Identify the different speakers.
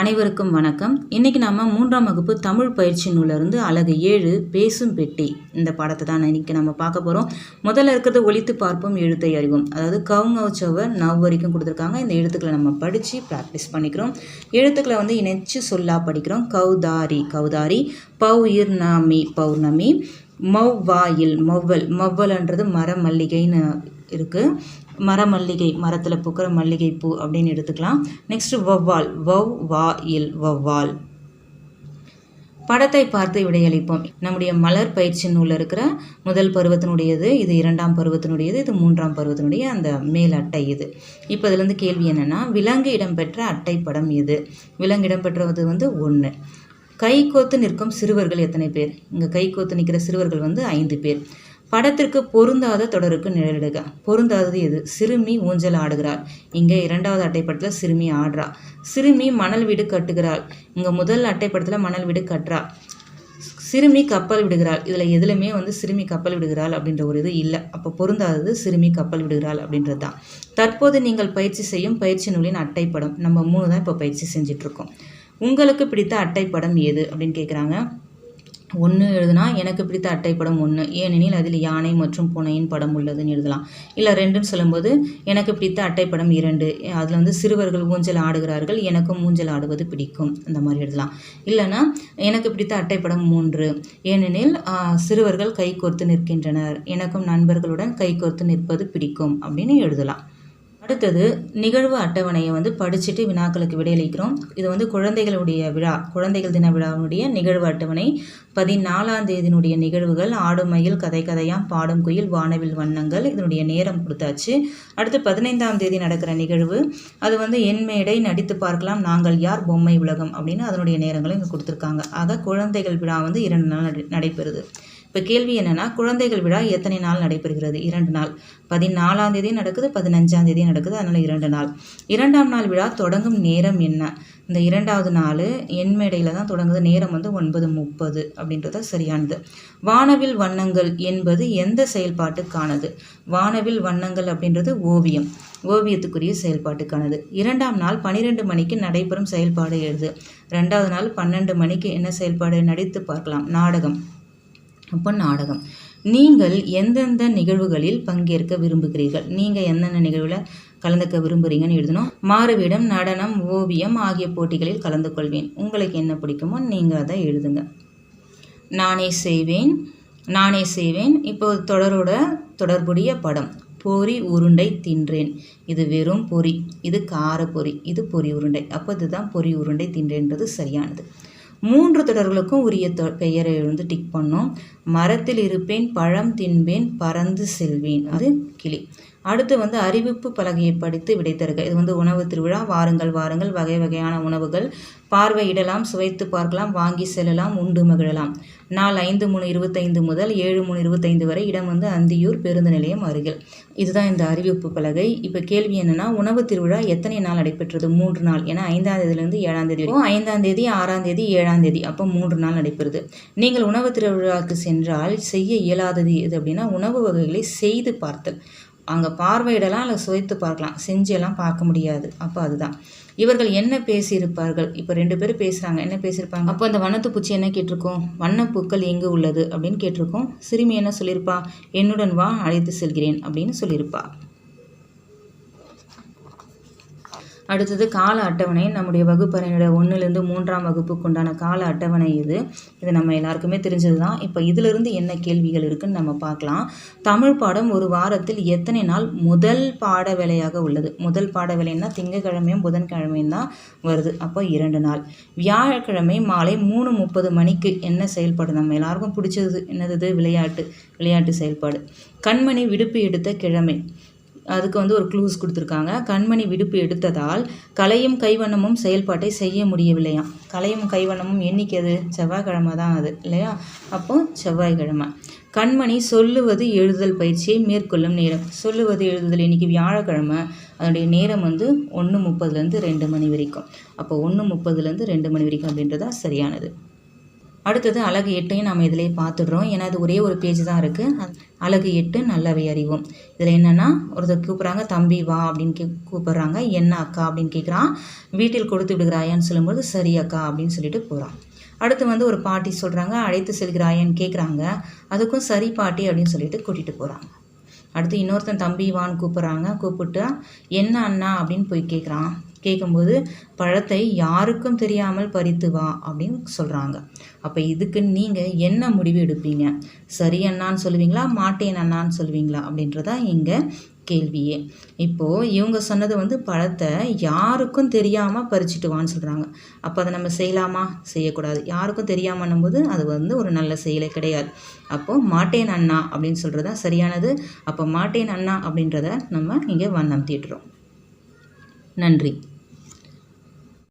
Speaker 1: அனைவருக்கும் வணக்கம். இன்னைக்கு நாம மூன்றாம் வகுப்பு தமிழ் பயிற்சி நூலிருந்து அழகு ஏழு பேசும் பெட்டி இந்த பாடத்தை தான் இன்னைக்கு நம்ம பார்க்க போகிறோம் முதல்ல இருக்கிறது ஒழித்து பார்ப்போம் எழுத்தை அறிவோம். அதாவது கவுங்கவுச்சவர் நவ் வரைக்கும் கொடுத்துருக்காங்க. இந்த எழுத்துக்களை நம்ம படித்து ப்ராக்டிஸ் பண்ணிக்கிறோம். எழுத்துக்களை வந்து இணைச்சு சொல்லா படிக்கிறோம். கௌதாரி கௌதாரி பௌர்ணமி பௌர்ணமி மௌவாயில் மொவ்வல் மொவ்வல்ன்றது மர மல்லிகைன்னு இருக்குது மரமல்லிகை மரத்தில் பூக்கிற மல்லிகை பூ அப்படின்னு எடுத்துக்கலாம். நெக்ஸ்ட்டு வௌவால் வவ் வா இல் வௌவால். படத்தை பார்த்து விடையளிப்போம். நம்முடைய மலர் பயிற்சி நூலில் இருக்கிற முதல் பருவத்தினுடையது இது இரண்டாம் பருவத்தினுடையது இது மூன்றாம் பருவத்தினுடைய அந்த மேல் அட்டை இது. இப்போ இதுலேருந்து கேள்வி என்னென்னா விலங்கு இடம்பெற்ற அட்டை படம் எது? விலங்கு இடம்பெற்றது வந்து ஒன்று கை கோத்து நிற்கும் சிறுவர்கள் எத்தனை பேர்? இங்கே கை கோத்து நிற்கிற சிறுவர்கள் வந்து ஐந்து பேர். படத்திற்கு பொருந்தாத தொடருக்கு நிழலிடுக. பொருந்தாதது எது? சிறுமி ஊஞ்சல் ஆடுகிறாள். இங்கே இரண்டாவது அட்டைப்படத்தில் சிறுமி ஆடுறா. சிறுமி மணல் வீடு கட்டுகிறாள். இங்கே முதல் அட்டைப்படத்தில் மணல் வீடு கட்டுறா. சிறுமி கப்பல் விடுகிறாள். இதில் எதுலையுமே வந்து சிறுமி கப்பல் விடுகிறாள் அப்படின்ற ஒரு இது இல்லை. அப்போ பொருந்தாதது சிறுமி கப்பல் விடுகிறாள் அப்படின்றது தான் தற்போது நீங்கள் பயிற்சி செய்யும் பயிற்சி நூலின் அட்டைப்படம். நம்ம மூணு தான் இப்போ பயிற்சி செஞ்சிட்ருக்கோம் உங்களுக்கு பிடித்த அட்டைப்படம் எது அப்படின்னு கேட்குறாங்க ஒன்று எழுதுனா எனக்கு பிடித்த அட்டைப்படம் ஒன்று ஏனெனில் அதில் யானை மற்றும் பூனையின் படம் உள்ளதுன்னு எழுதலாம். இல்லை ரெண்டுன்னு சொல்லும்போது எனக்கு பிடித்த அட்டைப்படம் இரண்டு. அதில் வந்து சிறுவர்கள் ஊஞ்சல் ஆடுகிறார்கள் எனக்கும் ஊஞ்சல் ஆடுவது பிடிக்கும். அந்த மாதிரி எழுதலாம். இல்லைன்னா எனக்கு பிடித்த அட்டைப்படம் மூன்று. ஏனெனில் சிறுவர்கள் கை கோர்த்து நிற்கின்றனர். எனக்கும் நண்பர்களுடன் கை கோர்த்து நிற்பது பிடிக்கும் அப்படின்னு எழுதலாம். அடுத்தது நிகழ்வு அட்டவணையை வந்து படிச்சுட்டு வினாக்களுக்கு விடையளிக்கிறோம். இது வந்து குழந்தைகளுடைய விழா குழந்தைகள் தின விழாவுடைய நிகழ்வு அட்டவணை. பதினாலாம் தேதியினுடைய நிகழ்வுகள் ஆடும் மயில் கதை கதையாம் பாடும் குயில் வானவில் வண்ணங்கள் இதனுடைய நேரம் கொடுத்தாச்சு. அடுத்து பதினைந்தாம் தேதி நடக்கிற நிகழ்வு. அது வந்து என் மேடை நடித்து பார்க்கலாம் நாங்கள் யார் பொம்மை உலகம் அப்படின்னு அதனுடைய நேரங்களும் இங்கே கொடுத்துருக்காங்க. ஆக குழந்தைகள் விழா வந்து இரண்டு நாள் நடைபெறுது. இப்போ கேள்வி என்னென்னா குழந்தைகள் விழா எத்தனை நாள் நடைபெறுகிறது? இரண்டு நாள். பதினாலாம் தேதி நடக்குது பதினஞ்சாம் தேதி நடக்குது அதனால் இரண்டு நாள். இரண்டாம் நாள் விழா தொடங்கும் நேரம் என்ன? இந்த இரண்டாவது நாள் என் மேடையில் தான் தொடங்குது. நேரம் வந்து ஒன்பது முப்பது அப்படின்றது சரியானது. வானவில் வண்ணங்கள் என்பது எந்த செயல்பாட்டுக்கானது? வானவில் வண்ணங்கள் அப்படின்றது ஓவியம். ஓவியத்துக்குரிய செயல்பாட்டுக்கானது. இரண்டாம் நாள் பன்னிரெண்டு மணிக்கு நடைபெறும் செயல்பாடு எழுது ரெண்டாவது நாள் பன்னெண்டு மணிக்கு என்ன செயல்பாடு? நடித்து பார்க்கலாம். நாடகம். அப்போ நாடகம் நீங்கள் எந்தெந்த நிகழ்வுகளில் பங்கேற்க விரும்புகிறீர்கள்? நீங்கள் எந்தெந்த நிகழ்வில் கலந்துக்க விரும்புகிறீங்கன்னு எழுதணும். மாறுவிடம் நடனம் ஓவியம் ஆகிய போட்டிகளில் கலந்து கொள்வேன். உங்களுக்கு என்ன பிடிக்குமோ நீங்கள் அதை எழுதுங்க. நானே செய்வேன் நானே செய்வேன். இப்போ தொடரோட தொடர்புடைய படம். பொறி உருண்டை தின்றேன். இது வெறும் பொறி. இது கார பொறி இது பொறி உருண்டை. அப்போ இதுதான் பொறி உருண்டை தின்றேன்றது சரியானது. மூன்று தொடர்களுக்கும் உரிய பெயரை வந்து டிக் பண்ணோம். மரத்தில் இருப்பேன் பழம் தின்பேன் பறந்து செல்வேன். அது கிளி. அடுத்து வந்து அறிவிப்பு பலகையை படித்து விடை தருக. இது வந்து உணவு திருவிழா. வாருங்கள் வாருங்கள். வகை வகையான உணவுகள். பார்வையிடலாம் சுவைத்து பார்க்கலாம் வாங்கி செல்லலாம் உண்டு மகிழலாம். நாள் ஐந்து மூணு இருபத்தைந்து முதல் ஏழு மூணு இருபத்தைந்து வரை இடம் வந்து அந்தியூர் பேருந்து நிலையம் அருகில். இதுதான் இந்த அறிவிப்பு பலகை. இப்போ கேள்வி என்னன்னா உணவு திருவிழா எத்தனை நாள் நடைபெற்றது? மூன்று நாள். ஏன்னா ஐந்தாம் தேதியிலேருந்து ஏழாம் தேதி வரைக்கும். ஐந்தாம் தேதி ஆறாம் தேதி ஏழாம் தேதி. அப்போ மூன்று நாள் நடைபெறுது. நீங்கள் உணவு திருவிழாவுக்கு சென்றால் செய்ய இயலாதது எது அப்படின்னா உணவு வகைகளை செய்து பார்த்தல். அங்கே பார்வையிடலாம் இல்லை சுவைத்து பார்க்கலாம். செஞ்செல்லாம் பார்க்க முடியாது. அப்போ அதுதான். இவர்கள் என்ன பேசியிருப்பார்கள்? இப்போ ரெண்டு பேரும் பேசுகிறாங்க என்ன பேசியிருப்பாங்க? அப்போ அந்த வண்ணத்து பூச்சி என்ன கேட்டிருக்கோம்? வண்ணப்பூக்கள் எங்கு உள்ளது அப்படின்னு கேட்டிருக்கோம். சிறுமி என்ன சொல்லியிருப்பா? என்னுடன் வா அழைத்து செல்கிறேன் அப்படின்னு சொல்லியிருப்பா. அடுத்தது கால அட்டவணை. நம்முடைய வகுப்பறையினுடைய ஒன்றுலேருந்து மூன்றாம் வகுப்புக்கு உண்டான கால அட்டவணை இது. இது நம்ம எல்லாருக்குமே தெரிஞ்சது தான் இப்போ இதிலிருந்து என்ன கேள்விகள் இருக்குன்னு நம்ம பார்க்கலாம். தமிழ் பாடம் ஒரு வாரத்தில் எத்தனை நாள் முதல் பாட வேலையாக உள்ளது? முதல் பாட வேலைன்னா திங்கக்கிழமையும் புதன்கிழமையும் தான் வருது. அப்போ இரண்டு நாள். வியாழக்கிழமை மாலை மூணு முப்பது மணிக்கு என்ன செயல்பாடு? நம்ம எல்லாருக்கும் பிடிச்சது என்னது விளையாட்டு. விளையாட்டு செயல்பாடு. கண்மணி விடுப்பு எடுத்த கிழமை. அதுக்கு வந்து ஒரு க்ளூஸ் கொடுத்துருக்காங்க. கண்மணி விடுப்பு எடுத்ததால் கலையும் கைவண்ணமும் செயல்பாட்டை செய்ய முடியவில்லையாம். கலையும் கைவண்ணமும் எண்ணிக்கை அது செவ்வாய்க்கிழமை தான் அது இல்லையா? அப்போ செவ்வாய்க்கிழமை. கண்மணி சொல்லுவது எழுதுதல் பயிற்சியை மேற்கொள்ளும் நேரம். சொல்லுவது எழுதுதல் இன்றைக்கி வியாழக்கிழமை. அதனுடைய நேரம் வந்து ஒன்று முப்பதுலேருந்து ரெண்டு மணி வரைக்கும். அப்போ ஒன்று முப்பதுலேருந்து ரெண்டு மணி வரைக்கும் அப்படின்றதா சரியானது. அடுத்தது அழகு எட்டையும் நம்ம இதிலே பார்த்துடுறோம். ஏன்னா அது ஒரே ஒரு பேஜ் தான் இருக்குது அழகு எட்டு நல்லவை அறிவோம் இதில் என்னென்னா ஒருத்தர் கூப்பிட்றாங்க தம்பி வா அப்படின்னு கே கூப்பிட்றாங்க. என்ன அக்கா? அப்படின்னு கேட்குறான் வீட்டில் கொடுத்து விடுகிறாயான்னு சொல்லும்போது சரி அக்கா அப்படின்னு சொல்லிட்டு போகிறான் அடுத்து வந்து ஒரு பாட்டி சொல்கிறாங்க அழைத்து செல்கிறாயான்னு கேட்குறாங்க அதுக்கும் சரி பாட்டி அப்படின்னு சொல்லிட்டு கூட்டிகிட்டு போகிறாங்க அடுத்து இன்னொருத்தன் தம்பி வான்னு கூப்பிட்றாங்க. கூப்பிட்டு என்ன அண்ணா? அப்படின்னு போய் கேட்குறான் கேட்கும்போது பழத்தை யாருக்கும் தெரியாமல் பறித்து வா அப்படின்னு சொல்கிறாங்க அப்போ இதுக்கு நீங்கள் என்ன முடிவு எடுப்பீங்க? சரி அண்ணான்னு சொல்லுவீங்களா? மாட்டேன் அண்ணான்னு சொல்லுவீங்களா? அப்படின்றதான் இங்கே கேள்வியே. இப்போது இவங்க சொன்னது வந்து பழத்தை யாருக்கும் தெரியாமல் பறிச்சுட்டு வான்னு சொல்கிறாங்க அப்போ அதை நம்ம செய்யலாமா? செய்யக்கூடாது. யாருக்கும் தெரியாமன்னும் போது அது வந்து ஒரு நல்ல செயலே கிடையாது. அப்போது மாட்டேன் அண்ணா அப்படின்னு சொல்கிறது தான் சரியானது. அப்போ மாட்டேன் அண்ணா அப்படின்றத நம்ம இங்கே வண்ணம் தீட்டுறோம். நன்றி.